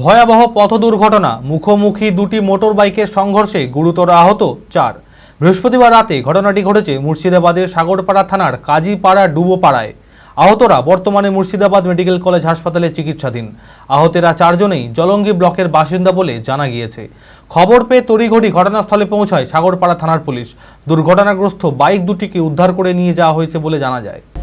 ভয়াবহ পথ দুর্ঘটনা, মুখোমুখি দুটি মোটর বাইকের সংঘর্ষে গুরুতর আহত চার। বৃহস্পতিবার রাতে ঘটনাটি ঘটেছে মুর্শিদাবাদের সাগরপাড়া থানার কাজীপাড়া ডুবোপাড়ায়। আহতরা বর্তমানে মুর্শিদাবাদ মেডিকেল কলেজ হাসপাতালে চিকিৎসাধীন। আহতেরা চারজনেই জলঙ্গি ব্লকের বাসিন্দা বলে জানা গিয়েছে। খবর পেয়ে তড়িঘড়ি ঘটনাস্থলে পৌঁছায় সাগরপাড়া থানার পুলিশ। দুর্ঘটনাগ্রস্ত বাইক দুটিকে উদ্ধার করে নিয়ে যাওয়া হয়েছে বলে জানা যায়।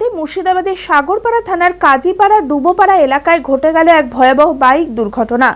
রাতে মুর্শিদাবাদের সাগরপাড়া থানার কাজীপাড়া ডুবোপাড়া এলাকায় ঘটে গেল এক ভয়াবহ বাইক দুর্ঘটনা।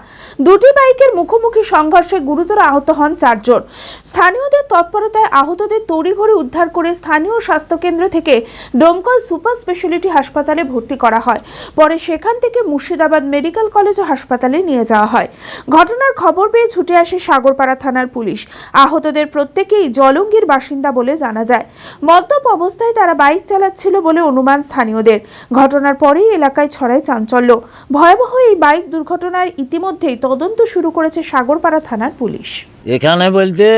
দুটি বাইকের মুখোমুখি সংঘর্ষে গুরুতর আহত হন চারজন। স্থানীয়দের তৎপরতায় আহতদের তড়িঘড়ি উদ্ধার করে স্থানীয় স্বাস্থ্যকেন্দ্র থেকে ডোমকল সুপার স্পেশালিটি হাসপাতালে ভর্তি করা হয়। পরে সেখান থেকে মুর্শিদাবাদ মেডিকেল কলেজ ও হাসপাতালে নিয়ে যাওয়া হয়। ঘটনার খবর পেয়ে ছুটে আসে সাগরপাড়া থানার পুলিশ। আহতদের প্রত্যেকেই জলঙ্গির বাসিন্দা বলে জানা যায়। মদ্যপ অবস্থায় তারা বাইক চালাচ্ছিল বলে অনুমান স্থানীয়দের। ঘটনার পরেই এলাকায় ছড়ায় চাঞ্চল্য। ভয়াবহ এই বাইক দুর্ঘটনার ইতিমধ্যেই তদন্ত শুরু করেছে সাগরপাড়া থানার পুলিশ। এখানে বলতে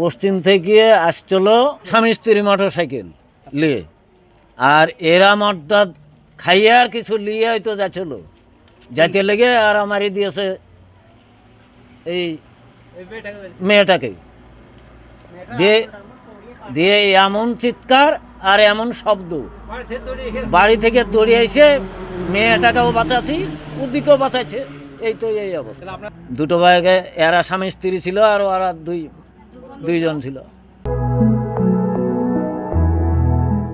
পশ্চিম থেকে আসছিল স্বামী স্ত্রী মোটর সাইকেল নিয়ে। আর এরা মদটা খাইয়ে আর কিছু লিয়ে হয়তো যাচ্ছিল। যাইতে লেগে আর আমারই দিয়েছে এই মেয়েটাকে। দিয়ে দিয়ে এমন চিৎকার আর এমন শব্দ। বাড়ি থেকে দৌড়ে এসে মেয়েটাকেও বাঁচাচ্ছি ওদিকেও বাঁচাচ্ছে। এই তো এই অবস্থা। দুটো বাইকে এরা স্বামী স্ত্রী ছিল আর ওরা দুই দুইজন ছিল।